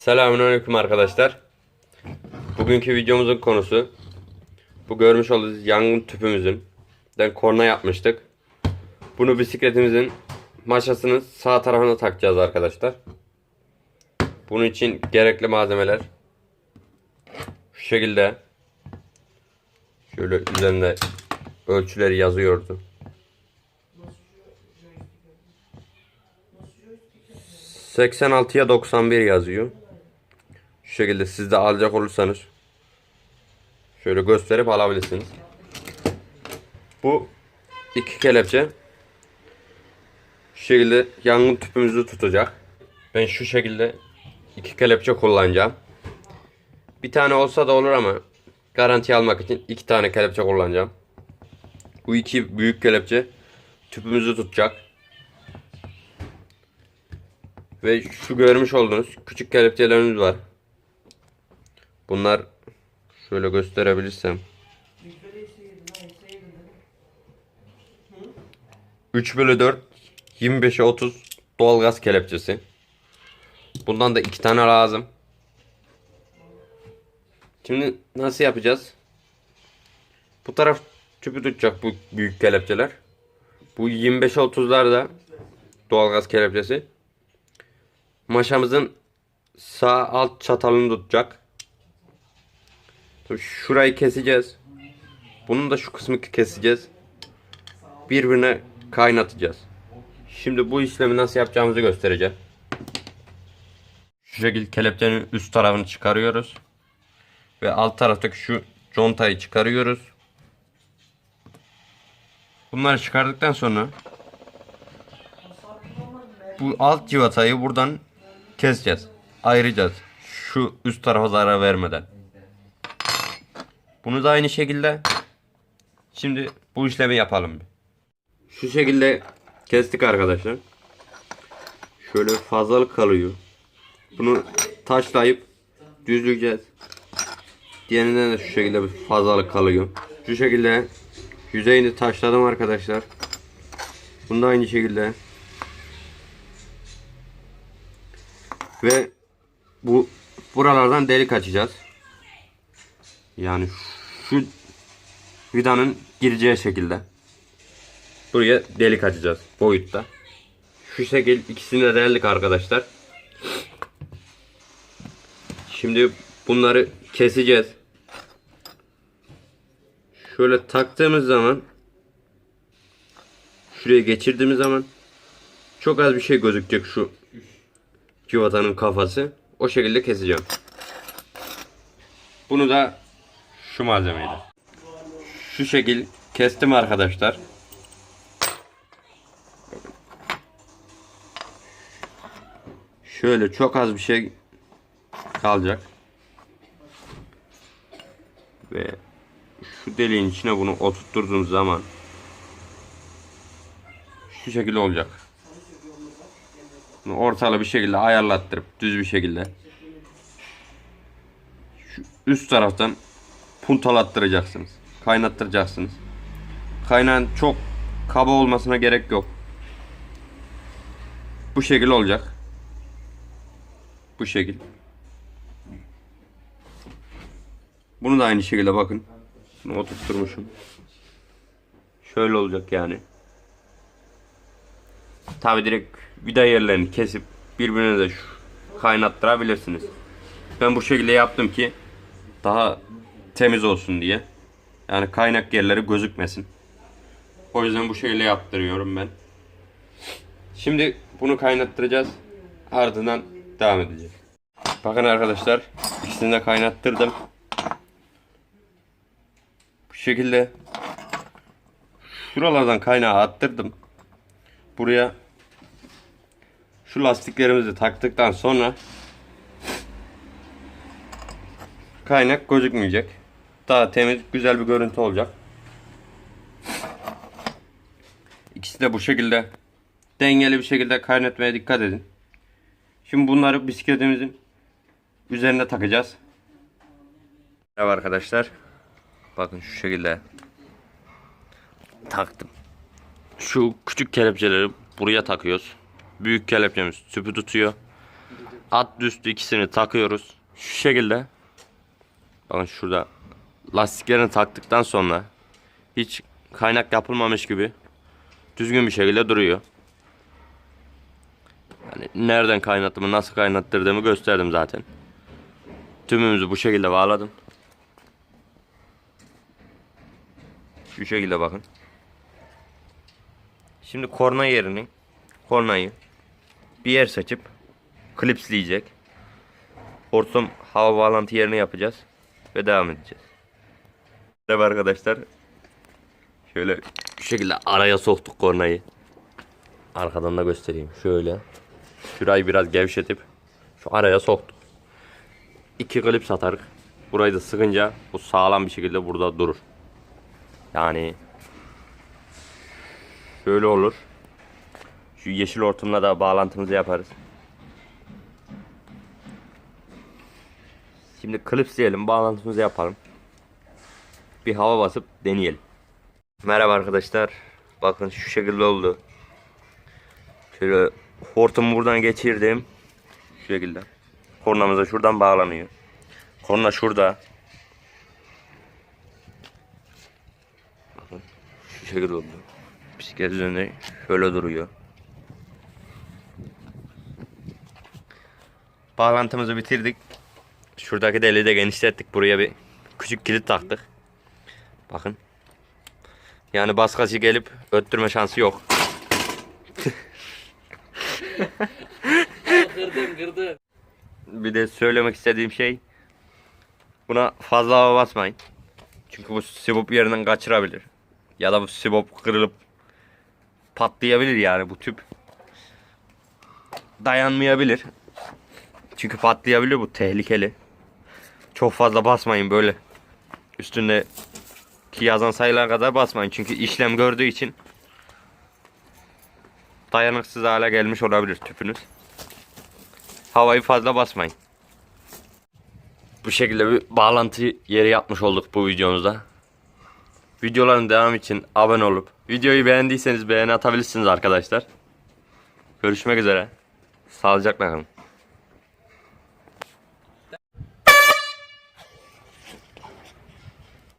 Selamünaleyküm arkadaşlar. Bugünkü videomuzun konusu bu görmüş olduğunuz yangın tüpümüzün den korna yapmıştık. Bunu bisikletimizin maşasının sağ tarafına takacağız arkadaşlar. Bunun için gerekli malzemeler şu şekilde şöyle üzerinde ölçüleri yazıyordu. 86'ya 91 yazıyor. Şu şekilde siz de alacak olursanız şöyle gösterip alabilirsiniz. Bu iki kelepçe şu şekilde yangın tüpümüzü tutacak. Ben şu şekilde iki kelepçe kullanacağım. Bir tane olsa da olur ama garanti almak için iki tane kelepçe kullanacağım. Bu iki büyük kelepçe tüpümüzü tutacak. Ve şu görmüş olduğunuz küçük kelepçelerimiz var. Bunlar şöyle gösterebilirsem. 3 bölü 4 25'e 30 doğalgaz kelepçesi. Bundan da iki tane lazım. Şimdi nasıl yapacağız? Bu taraf tüpü tutacak bu büyük kelepçeler. Bu 25'e 30'lar da doğalgaz kelepçesi. Maşamızın sağ alt çatalını tutacak. Şurayı keseceğiz. Bunun da şu kısmı keseceğiz. Birbirine kaynatacağız. Şimdi bu işlemi nasıl yapacağımızı göstereceğim. Şu şekilde kelepçenin üst tarafını çıkarıyoruz. Ve alt taraftaki şu contayı çıkarıyoruz. Bunları çıkardıktan sonra bu alt civatayı buradan keseceğiz. Ayıracağız. Şu üst tarafa zarar vermeden. Bunu da aynı şekilde şimdi bu işlemi yapalım. Şu şekilde kestik arkadaşlar. Şöyle fazlalık kalıyor. Bunu taşlayıp düzleyeceğiz. Diğerinden de şu şekilde bir fazlalık kalıyor. Şu şekilde yüzeyini taşladım arkadaşlar. Bunu da aynı şekilde Ve bu buralardan delik açacağız. Yani şu vidanın gireceği şekilde. Buraya delik açacağız boyutta. Şu şekil ikisini de deldik arkadaşlar. Şimdi bunları keseceğiz. Şöyle taktığımız zaman şuraya geçirdiğimiz zaman çok az bir şey gözükecek şu civatanın kafası. O şekilde keseceğim. Bunu da şu malzemeyle. Şu şekil kestim arkadaşlar. Şöyle çok az bir şey kalacak. Ve şu deliğin içine bunu oturtturduğum zaman şu şekilde olacak. Bunu ortalı bir şekilde ayarlattırıp düz bir şekilde şu üst taraftan puntalattıracaksınız. Kaynattıracaksınız. Kaynağın çok kaba olmasına gerek yok. Bu şekil olacak. Bu şekil. Bunu da aynı şekilde bakın. Bunu oturtturmuşum. Şöyle olacak yani. Tabi direkt vida yerlerini kesip birbirine de kaynattırabilirsiniz. Ben bu şekilde yaptım ki daha temiz olsun diye. Yani kaynak yerleri gözükmesin. O yüzden bu şekilde yaptırıyorum ben. Şimdi bunu kaynattıracağız. Ardından devam edeceğiz. Bakın arkadaşlar ikisini de kaynattırdım. Bu şekilde şuralardan kaynağı attırdım. Buraya şu lastiklerimizi taktıktan sonra kaynak gözükmeyecek. Daha temiz, güzel bir görüntü olacak. İkisi de bu şekilde dengeli bir şekilde kaynatmaya dikkat edin. Şimdi bunları bisikletimizin üzerine takacağız. Evet arkadaşlar. Bakın şu şekilde taktım. Şu küçük kelepçeleri buraya takıyoruz. Büyük kelepçemiz tüpü tutuyor. At üstü ikisini takıyoruz. Şu şekilde. Bakın şurada lastiklerini taktıktan sonra hiç kaynak yapılmamış gibi düzgün bir şekilde duruyor. Yani nereden kaynattığımı, nasıl kaynattırdığımı gösterdim zaten. Tümümüzü bu şekilde bağladım. Şu şekilde bakın. Şimdi korna yerini, kornayı bir yer seçip klipsleyecek. Hortum hava bağlantı yerini yapacağız ve devam edeceğiz. Merhaba arkadaşlar. Şöyle şu şekilde araya soktuk kornayı. Arkadan da göstereyim. Şöyle. Şurayı biraz gevşetip şu araya soktuk. İki klip satarık. Burayı da sıkınca bu sağlam bir şekilde burada durur. Yani şöyle olur. Şu yeşil hortumla da bağlantımızı yaparız. Şimdi klipsleyelim, bağlantımızı yapalım. Bir hava basıp deneyelim. Merhaba arkadaşlar. Bakın şu şekilde oldu. Şöyle hortumu buradan geçirdim. Şu şekilde. Kornamız da şuradan bağlanıyor. Korna şurada. Bakın şu şekilde oldu. Bisiklet üzerinde şöyle duruyor. Bağlantımızı bitirdik. Şuradaki deliği de genişlettik. Buraya bir küçük kilit taktık. Bakın. Yani baskıcı gelip öttürme şansı yok. Kırdın kırdın. Bir de söylemek istediğim şey buna fazla hava basmayın. Çünkü bu sibop yerinden kaçırabilir. Ya da bu sibop kırılıp patlayabilir yani bu tüp. Dayanmayabilir. Çünkü patlayabilir bu tehlikeli. Çok fazla basmayın böyle. Üstünde ki yazan sayılar kadar basmayın. Çünkü işlem gördüğü için dayanıksız hale gelmiş olabilir tüpünüz. Havayı fazla basmayın. Bu şekilde bir bağlantı yeri yapmış olduk bu videomuzda. Videoların devamı için abone olup videoyu beğendiyseniz beğeni atabilirsiniz arkadaşlar. Görüşmek üzere. Sağlıcakla kalın.